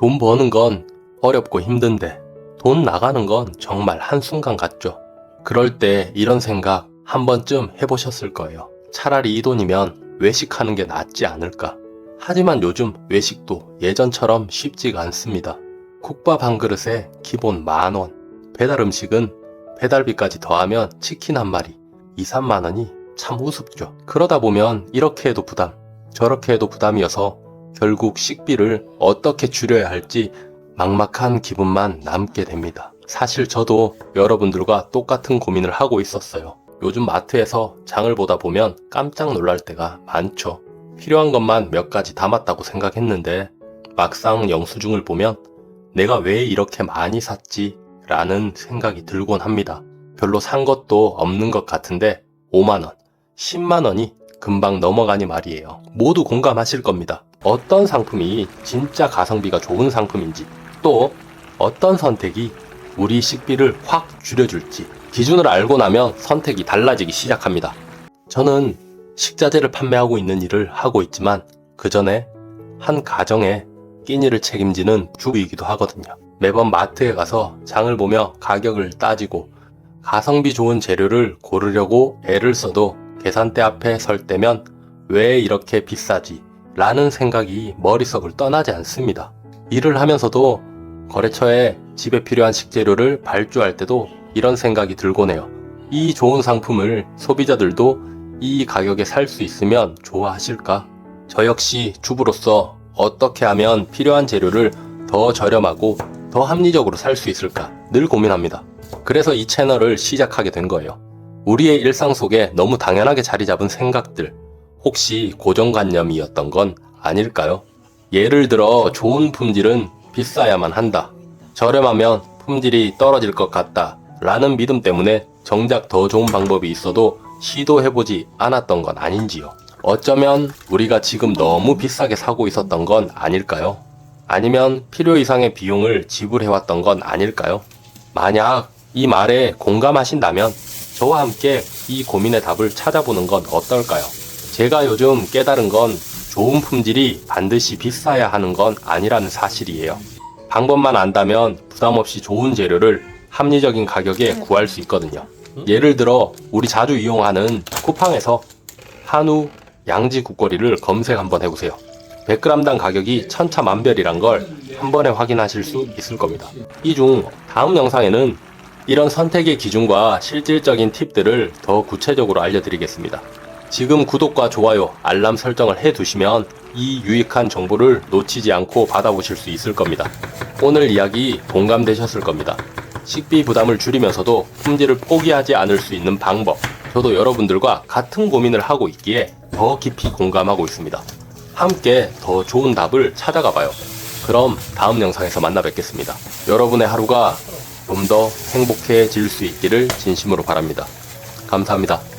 돈 버는 건 어렵고 힘든데 돈 나가는 건 정말 한순간 같죠. 그럴 때 이런 생각 한 번쯤 해보셨을 거예요. 차라리 이 돈이면 외식하는 게 낫지 않을까. 하지만 요즘 외식도 예전처럼 쉽지가 않습니다. 국밥 한 그릇에 기본 만 원. 배달 음식은 배달비까지 더하면 치킨 한 마리 2, 3만 원이 참 우습죠. 그러다 보면 이렇게 해도 부담, 저렇게 해도 부담이어서 결국 식비를 어떻게 줄여야 할지 막막한 기분만 남게 됩니다. 사실 저도 여러분들과 똑같은 고민을 하고 있었어요. 요즘 마트에서 장을 보다 보면 깜짝 놀랄 때가 많죠. 필요한 것만 몇 가지 담았다고 생각했는데 막상 영수증을 보면 내가 왜 이렇게 많이 샀지? 라는 생각이 들곤 합니다. 별로 산 것도 없는 것 같은데 5만원, 10만원이 금방 넘어가니 말이에요. 모두 공감하실 겁니다. 어떤 상품이 진짜 가성비가 좋은 상품인지 또 어떤 선택이 우리 식비를 확 줄여줄지 기준을 알고 나면 선택이 달라지기 시작합니다. 저는 식자재를 판매하고 있는 일을 하고 있지만 그 전에 한 가정의 끼니를 책임지는 주부이기도 하거든요. 매번 마트에 가서 장을 보며 가격을 따지고 가성비 좋은 재료를 고르려고 애를 써도 계산대 앞에 설 때면 왜 이렇게 비싸지? 라는 생각이 머릿속을 떠나지 않습니다. 일을 하면서도 거래처에 집에 필요한 식재료를 발주할 때도 이런 생각이 들곤 해요. 이 좋은 상품을 소비자들도 이 가격에 살 수 있으면 좋아하실까? 저 역시 주부로서 어떻게 하면 필요한 재료를 더 저렴하고 더 합리적으로 살 수 있을까 늘 고민합니다. 그래서 이 채널을 시작하게 된 거예요. 우리의 일상 속에 너무 당연하게 자리 잡은 생각들, 혹시 고정관념이었던 건 아닐까요? 예를 들어 좋은 품질은 비싸야만 한다. 저렴하면 품질이 떨어질 것 같다. 라는 믿음 때문에 정작 더 좋은 방법이 있어도 시도해보지 않았던 건 아닌지요. 어쩌면 우리가 지금 너무 비싸게 사고 있었던 건 아닐까요? 아니면 필요 이상의 비용을 지불해왔던 건 아닐까요? 만약 이 말에 공감하신다면 저와 함께 이 고민의 답을 찾아보는 건 어떨까요? 제가 요즘 깨달은 건 좋은 품질이 반드시 비싸야 하는 건 아니라는 사실이에요. 방법만 안다면 부담 없이 좋은 재료를 합리적인 가격에 구할 수 있거든요. 예를 들어 우리 자주 이용하는 쿠팡에서 한우 양지 국거리를 검색 한번 해보세요. 100g당 가격이 천차만별이란 걸 한 번에 확인하실 수 있을 겁니다. 이 중 다음 영상에는 이런 선택의 기준과 실질적인 팁들을 더 구체적으로 알려드리겠습니다. 지금 구독과 좋아요, 알람 설정을 해 두시면 이 유익한 정보를 놓치지 않고 받아보실 수 있을 겁니다. 오늘 이야기 공감되셨을 겁니다. 식비 부담을 줄이면서도 품질을 포기하지 않을 수 있는 방법. 저도 여러분들과 같은 고민을 하고 있기에 더 깊이 공감하고 있습니다. 함께 더 좋은 답을 찾아가 봐요. 그럼 다음 영상에서 만나 뵙겠습니다. 여러분의 하루가 좀 더 행복해질 수 있기를 진심으로 바랍니다. 감사합니다.